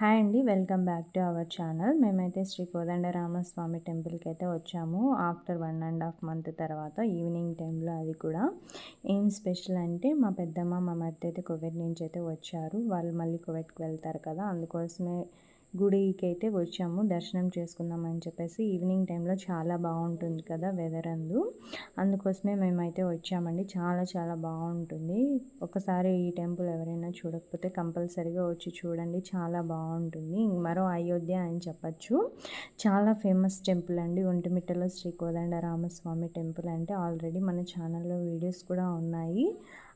Hi అండి welcome back to our channel. మేమైతే శ్రీ కోదండరామస్వామి టెంపుల్కి అయితే వచ్చాము. After one and half month తర్వాత ఈవినింగ్ టైంలో అది కూడా. ఏం స్పెషల్ అంటే మా పెద్దమ్మ మా మధ్య అయితే కోవిడ్ నుంచి అయితే వచ్చారు. వాళ్ళు మళ్ళీ కోవిడ్కి వెళ్తారు కదా అందుకోసమే గుడికి అయితే వచ్చాము దర్శనం చేసుకుందామని చెప్పేసి. ఈవినింగ్ టైంలో చాలా బాగుంటుంది కదా వెదర్ అందు. అందుకోసమే మేమైతే వచ్చామండి. చాలా చాలా బాగుంటుంది. ఒకసారి ఈ టెంపుల్ ఎవరైనా చూడకపోతే కంపల్సరీగా వచ్చి చూడండి. చాలా బాగుంటుంది. మరో అయోధ్య అని చెప్పచ్చు. చాలా ఫేమస్ టెంపుల్ అండి. ఒంటిమిట్టలో శ్రీ కోదండ రామస్వామి టెంపుల్ అంటే ఆల్రెడీ మన ఛానల్లో వీడియోస్ కూడా ఉన్నాయి.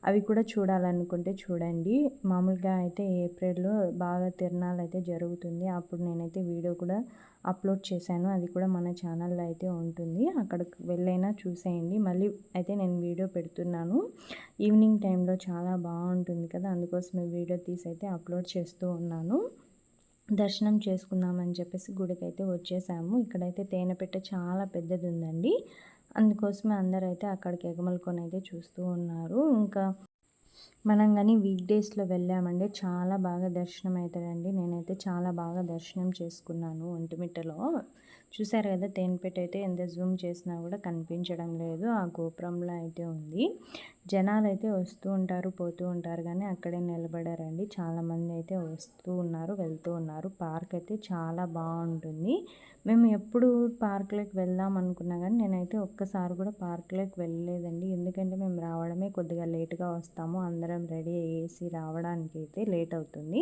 అవి కూడా చూడాలనుకుంటే చూడండి. మామూలుగా అయితే ఏప్రిల్లో బాగా తిరణాలు అయితే జరుగుతుంది. అప్పుడు నేనైతే వీడియో కూడా అప్లోడ్ చేశాను. అది కూడా మన ఛానల్లో అయితే ఉంటుంది. అక్కడికి వెళ్ళైనా చూసేయండి. మళ్ళీ అయితే నేను వీడియో పెడుతున్నాను. ఈవినింగ్ టైంలో చాలా బాగుంటుంది కదా. అందుకోసమే వీడియో తీసి అయితే అప్లోడ్ చేస్తూ ఉన్నాను. దర్శనం చేసుకుందామని చెప్పేసి గుడికి అయితే వచ్చేసాము. ఇక్కడైతే తేనె పెట్ట చాలా పెద్దది ఉందండి అందుకోసమే అందరూ అయితే అక్కడికి ఎగమలుకొని అయితే చూస్తూ ఉన్నారు. ఇంకా మనం కానీ వీక్ డేస్లో వెళ్ళామండి చాలా బాగా దర్శనం అవుతుందండి నేనైతే చాలా బాగా దర్శనం చేసుకున్నాను ఒంటిమిట్టలో. చూసారు కదా తేనెపేట అయితే ఎంత జూమ్ చేసినా కూడా కనిపించడం లేదు. ఆ గోపురంలో అయితే ఉంది. జనాలు అయితే వస్తూ ఉంటారు పోతూ ఉంటారు కానీ అక్కడే నిలబడారండి. చాలామంది అయితే వస్తూ ఉన్నారు వెళ్తూ ఉన్నారు. పార్క్ అయితే చాలా బాగుంటుంది. మేము ఎప్పుడు పార్క్లోకి వెళ్దాం అనుకున్నా కానీ నేనైతే ఒక్కసారి కూడా పార్క్లోకి వెళ్ళలేదండి. ఎందుకంటే మేము రావడమే కొద్దిగా లేట్గా వస్తాము. అందరం రెడీ అయ్యేసి రావడానికి అయితే లేట్ అవుతుంది.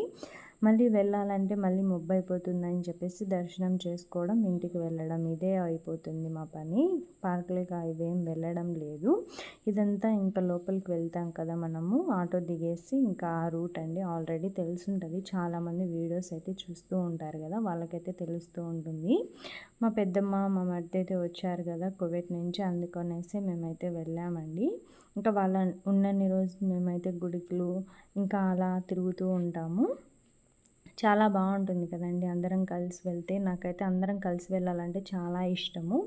మళ్ళీ వెళ్ళాలంటే మళ్ళీ ముబ్బు అయిపోతుందని చెప్పేసి దర్శనం చేసుకోవడం ఇంటికి వెళ్ళడం ఇదే అయిపోతుంది మా పని. పార్కులకు ఇవేం వెళ్ళడం లేదు. ఇదంతా ఇంకా లోపలికి వెళ్తాం కదా మనము. ఆటో దిగేసి ఇంకా ఆ రూట్ అండి. ఆల్రెడీ తెలుసుంటుంది. చాలామంది వీడియోస్ అయితే చూస్తూ ఉంటారు కదా. వాళ్ళకైతే తెలుస్తూ ఉంటుంది. మా పెద్దమ్మ మా మధ్య అయితే వచ్చారు కదా కువైట్ నుంచి అందుకనేసి మేమైతే వెళ్ళామండి. ఇంకా వాళ్ళ ఉన్నన్ని రోజులు మేమైతే గుడికులు ఇంకా అలా తిరుగుతూ ఉంటాము. చాలా బాగుంటుంది కదండి. అందరం కలిసి వెళ్తే నాకైతే అందరం కలిసి వెళ్ళాలంటే చాలా ఇష్టము.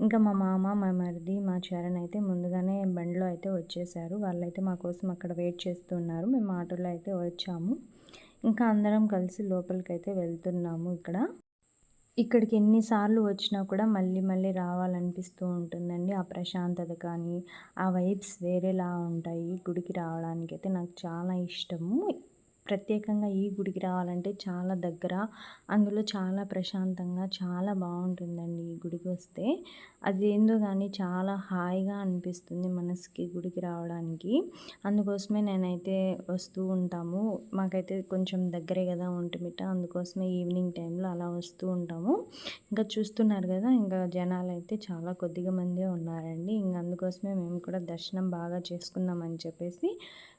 ఇంకా మా మామ మా మరిది మా చరణ్ అయితే ముందుగానే బండిలో అయితే వచ్చేసారు. వాళ్ళైతే మా కోసం అక్కడ వెయిట్ చేస్తున్నారు మేము ఆటోలో అయితే వచ్చాము. ఇంకా అందరం కలిసి లోపలికైతే వెళ్తున్నాము ఇక్కడ. ఇక్కడికి ఎన్నిసార్లు వచ్చినా కూడా మళ్ళీ మళ్ళీ రావాలనిపిస్తూ ఉంటుందండి. ఆ ప్రశాంతత కానీ ఆ వైబ్స్ వేరేలా ఉంటాయి. గుడికి రావడానికి అయితే నాకు చాలా ఇష్టము. ప్రత్యేకంగా ఈ గుడికి రావాలంటే చాలా దగ్గర అందులో చాలా ప్రశాంతంగా చాలా బాగుంటుందండి ఈ గుడికి వస్తే. అది ఏందో కానీ చాలా హాయిగా అనిపిస్తుంది మనసుకి గుడికి రావడానికి. అందుకోసమే నేనైతే వస్తూ ఉంటాము. మాకైతే కొంచెం దగ్గరే కదా ఉంటుమిట అందుకోసమే ఈవినింగ్ టైంలో అలా వస్తూ ఉంటాము. ఇంకా చూస్తున్నారు కదా ఇంకా జనాలు అయితే చాలా కొద్దిగా మందే ఉన్నారండి. ఇంకా అందుకోసమే మేము కూడా దర్శనం బాగా చేసుకుందామని చెప్పేసి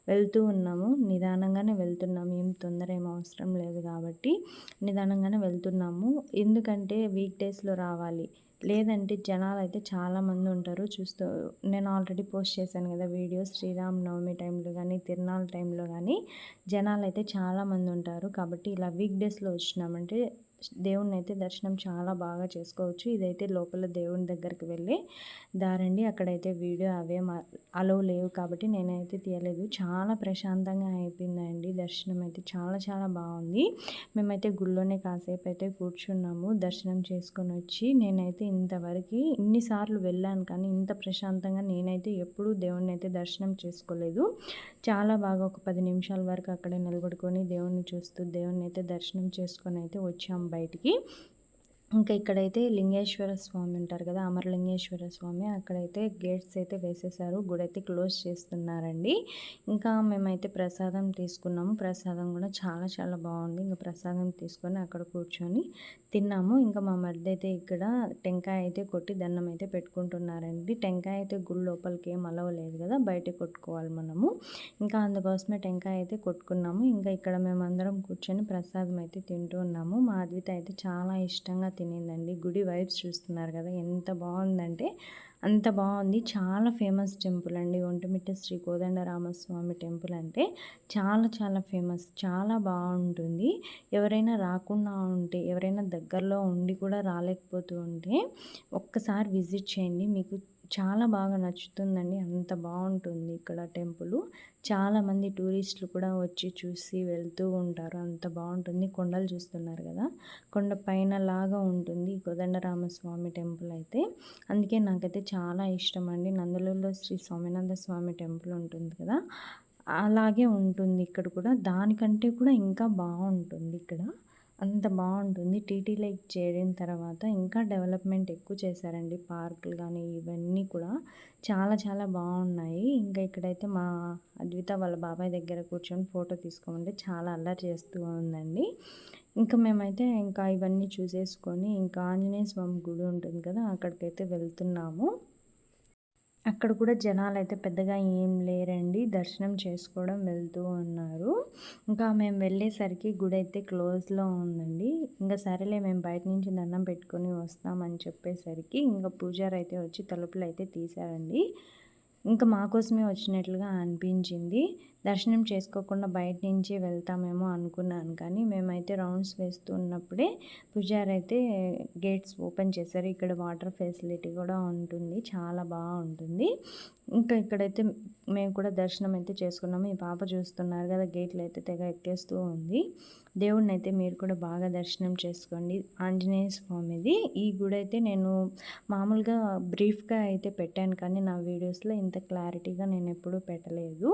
వెళ్తూ ఉన్నాము. నిదానంగానే వెళ్తున్నాము. ఏం తొందర ఏం అవసరం లేదు కాబట్టి నిదానంగానే వెళ్తున్నాము. ఎందుకంటే వీక్ డేస్లో రావాలి. లేదంటే జనాలు అయితే చాలామంది ఉంటారు. చూస్తూ నేను ఆల్రెడీ పోస్ట్ చేశాను కదా వీడియో శ్రీరామ్ నవమి టైంలో కానీ తిరునాళ్ళ టైంలో కానీ జనాలు అయితే చాలామంది ఉంటారు. కాబట్టి ఇలా వీక్ డేస్లో వచ్చినామంటే దేవుణ్ణి అయితే దర్శనం చాలా బాగా చేసుకోవచ్చు. ఇదైతే లోపల దేవుని దగ్గరికి వెళ్ళి దారండి అక్కడైతే వీడియో అవే అలవ్ లేవు కాబట్టి నేనైతే తీయలేదు. చాలా ప్రశాంతంగా అయిపోయిందండి. దర్శనం అయితే చాలా చాలా బాగుంది. మేమైతే గుళ్ళోనే కాసేపు అయితే కూర్చున్నాము. దర్శనం చేసుకొని వచ్చి నేనైతే ఇంతవరకు ఇన్నిసార్లు వెళ్ళాను కానీ ఇంత ప్రశాంతంగా నేనైతే ఎప్పుడూ దేవుణ్ణి అయితే దర్శనం చేసుకోలేదు. చాలా బాగా ఒక పది నిమిషాల వరకు అక్కడే నిలబడుకొని దేవుణ్ణి చూస్తూ దేవుణ్ణి అయితే దర్శనం చేసుకొని అయితే వచ్చాము బయటికి. ఇంకా ఇక్కడైతే లింగేశ్వర స్వామి ఉంటారు కదా అమరలింగేశ్వర స్వామి. అక్కడైతే గేట్స్ అయితే వేసేసారు గుడి అయితే క్లోజ్ చేస్తున్నారండి. ఇంకా మేమైతే ప్రసాదం తీసుకున్నాము. ప్రసాదం కూడా చాలా చాలా బాగుంది. ఇంకా ప్రసాదం తీసుకొని అక్కడ కూర్చొని తిన్నాము. ఇంకా మా మరిది అయితే ఇక్కడ టెంకాయ అయితే కొట్టి దండం అయితే పెట్టుకుంటున్నారండి. టెంకాయ అయితే గుడి లోపలికి ఏం అలవలేదు కదా బయట కొట్టుకోవాలి మనము. ఇంకా అందుకోసమే టెంకాయ అయితే కొట్టుకున్నాము. ఇంకా ఇక్కడ మేమందరం కూర్చొని ప్రసాదం అయితే తింటూ ఉన్నాము. మా అద్విత అయితే చాలా ఇష్టంగా తినేదండి. గుడి వైబ్స్ చూస్తున్నారు కదా ఎంత బాగుందంటే అంత బాగుంది. చాలా ఫేమస్ టెంపుల్ అండి. ఒంటిమిట్ట శ్రీ కోదండరామస్వామి టెంపుల్ అంటే చాలా చాలా ఫేమస్. చాలా బాగుంటుంది. ఎవరైనా రాకుండా ఉంటే ఎవరైనా దగ్గరలో ఉండి కూడా రాలేకపోతూ ఉంటే ఒక్కసారి విజిట్ చేయండి. మీకు చాలా బాగా నచ్చుతుందండి. అంత బాగుంటుంది ఇక్కడ టెంపుల్. చాలామంది టూరిస్టులు కూడా వచ్చి చూసి వెళ్తూ ఉంటారు. అంత బాగుంటుంది. కొండలు చూస్తున్నారు కదా. కొండ పైన లాగా ఉంటుంది కోదండరామస్వామి టెంపుల్ అయితే. అందుకే నాకైతే చాలా ఇష్టం అండి నందలూరులో శ్రీ స్వామినాథ స్వామి టెంపుల్ ఉంటుంది కదా. అలాగే ఉంటుంది. ఇక్కడ కూడా దానికంటే కూడా ఇంకా బాగుంటుంది ఇక్కడ. అంత బాగుంటుంది. టీటీ లైక్ చేరిన తర్వాత ఇంకా డెవలప్మెంట్ ఎక్కువ చేశారండి. పార్కులు కానీ ఇవన్నీ కూడా చాలా చాలా బాగున్నాయి. ఇంకా ఇక్కడైతే మా అద్విత వాళ్ళ బాబాయ్ దగ్గర కూర్చొని ఫోటో తీసుకోమంటే చాలా అల్లరి చేస్తూ ఉందండి. ఇంకా మేమైతే ఇంకా ఇవన్నీ చూసేసుకొని ఇంకా ఆంజనేయ స్వామి గుడి ఉంటుంది కదా అక్కడికైతే వెళ్తున్నాము. అక్కడ కూడా జనాలు అయితే పెద్దగా ఏం లేరండి. దర్శనం చేసుకోవడం వెళ్తూ ఉన్నారు. ఇంకా మేము వెళ్ళేసరికి గుడి అయితే క్లోజ్లో ఉందండి. ఇంకా సరేలే మేము బయట నుంచి దండం పెట్టుకొని వస్తామని చెప్పేసరికి ఇంకా పూజారి అయితే వచ్చి తలుపులు అయితే తీశారండి. ఇంకా మా కోసమే వచ్చినట్లుగా అనిపించింది. దర్శనం చేసుకోకుండా బయట నుంచి వెళ్తామేమో అనుకున్నాను కానీ మేమైతే రౌండ్స్ వేస్తున్నప్పుడే పూజారి అయితే గేట్స్ ఓపెన్ చేశారు. ఇక్కడ వాటర్ ఫెసిలిటీ కూడా ఉంటుంది. చాలా బాగుంటుంది. ఇంకా ఇక్కడైతే మేము కూడా దర్శనం అయితే చేసుకున్నాము. ఈ పాప చూస్తున్నారు కదా గేట్లు అయితే తెగ ఎక్కేస్తూ ఉంది. దేవుడిని అయితే మీరు కూడా బాగా దర్శనం చేసుకోండి. ఆంజనేయ స్వామిది. ఈ గుడి అయితే నేను మామూలుగా బ్రీఫ్గా అయితే పెట్టాను కానీ నా వీడియోస్లో ఇంత క్లారిటీగా నేను ఎప్పుడూ పెట్టలేదు.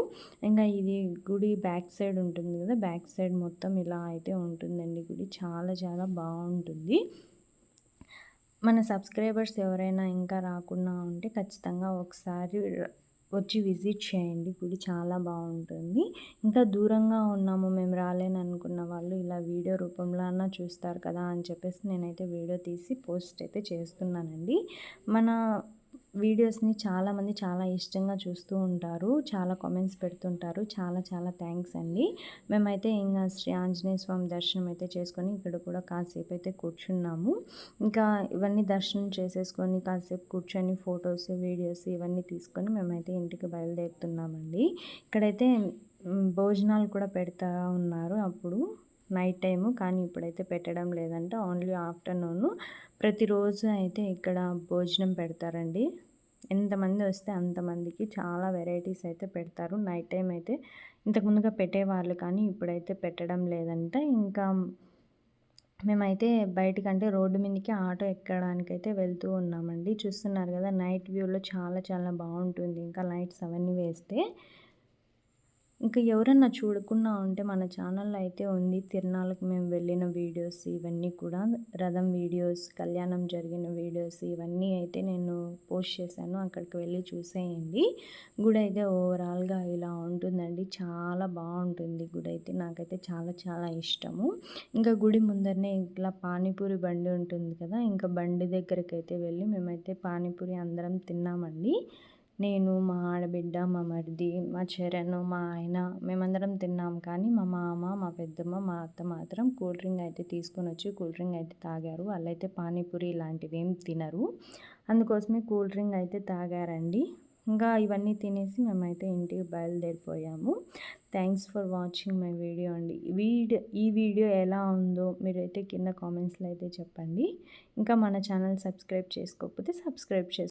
ఇంకా ఇది గుడి బ్యాక్ సైడ్ ఉంటుంది కదా బ్యాక్ సైడ్ మొత్తం ఇలా అయితే ఉంటుందండి గుడి. చాలా చాలా బాగుంటుంది. మన సబ్స్క్రైబర్స్ ఎవరైనా ఇంకా రాకుండా ఉంటే ఖచ్చితంగా ఒకసారి వచ్చి విజిట్ చేయండి. గుడి చాలా బాగుంటుంది. ఇంకా దూరంగా ఉన్నాము మేము రాలేని అనుకున్న వాళ్ళు ఇలా వీడియో రూపంలో అన్నా చూస్తారు కదా అని చెప్పేసి నేనైతే వీడియో తీసి పోస్ట్ అయితే చేస్తున్నానండి. మన వీడియోస్ని చాలామంది చాలా ఇష్టంగా చూస్తూ ఉంటారు చాలా కామెంట్స్ పెడుతుంటారు. చాలా చాలా థ్యాంక్స్ అండి. మేమైతే ఇంకా శ్రీ ఆంజనేయ స్వామి దర్శనం అయితే చేసుకొని ఇక్కడ కూడా కాసేపు అయితే కూర్చున్నాము. ఇంకా ఇవన్నీ దర్శనం చేసేసుకొని కాసేపు కూర్చొని ఫొటోస్ వీడియోస్ ఇవన్నీ తీసుకొని మేమైతే ఇంటికి బయలుదేరుతున్నామండి. ఇక్కడైతే భోజనాలు కూడా పెడతా ఉన్నారు అప్పుడు. నైట్ టైము కానీ ఇప్పుడైతే పెట్టడం లేదంట ఓన్లీ ఆఫ్టర్నూన్. ప్రతిరోజు అయితే ఇక్కడ భోజనం పెడతారండి. ఎంతమంది వస్తే అంతమందికి చాలా వెరైటీస్ అయితే పెడతారు. నైట్ టైం అయితే ఇంతకుముందుగా పెట్టేవాళ్ళు కానీ ఇప్పుడైతే పెట్టడం లేదంట. ఇంకా మేమైతే బయటకంటే రోడ్డు మీదకి ఆటో ఎక్కడానికైతే వెళ్తూ ఉన్నామండి. చూస్తున్నారు కదా నైట్ వ్యూలో చాలా చాలా బాగుంటుంది. ఇంకా లైట్స్ అవన్నీ వేస్తే ఇంకా ఎవరన్నా చూడకుండా ఉంటే మన ఛానల్లో అయితే ఉంది. తిరునాళ్ళకి మేము వెళ్ళిన వీడియోస్ ఇవన్నీ కూడా. రథం వీడియోస్ కళ్యాణం జరిగిన వీడియోస్ ఇవన్నీ అయితే నేను పోస్ట్ చేశాను. అక్కడికి వెళ్ళి చూసేయండి. గుడి అయితే ఓవరాల్గా ఇలా ఉంటుందండి. చాలా బాగుంటుంది గుడి అయితే. నాకైతే చాలా చాలా ఇష్టము. ఇంకా గుడి ముందరనే ఇట్లా పానీపూరి బండి ఉంటుంది కదా. ఇంకా బండి దగ్గరికి అయితే వెళ్ళి మేమైతే పానీపూరి అందరం తిన్నామండి. నేను మా ఆడబిడ్డ మా మరిది మా చరణ్ మా ఆయన మేమందరం తిన్నాం. కానీ మా మామ మా పెద్దమ్మ మా అత్త మాత్రం కూల్ డ్రింక్ అయితే తీసుకొని వచ్చి కూల్ డ్రింక్ అయితే తాగారు. వాళ్ళైతే పానీపూరి ఇలాంటివి ఏం తినరు. అందుకోసమే కూల్ డ్రింక్ అయితే తాగారండి. ఇంకా ఇవన్నీ తినేసి మేమైతే ఇంటికి బయలుదేరిపోయాము. Thanks for watching my video అండి. వీడియో ఈ వీడియో ఎలా ఉందో మీరైతే కింద కామెంట్స్లో అయితే చెప్పండి. ఇంకా మన ఛానల్ సబ్స్క్రైబ్ చేసుకోకపోతే సబ్స్క్రైబ్ చేసుకో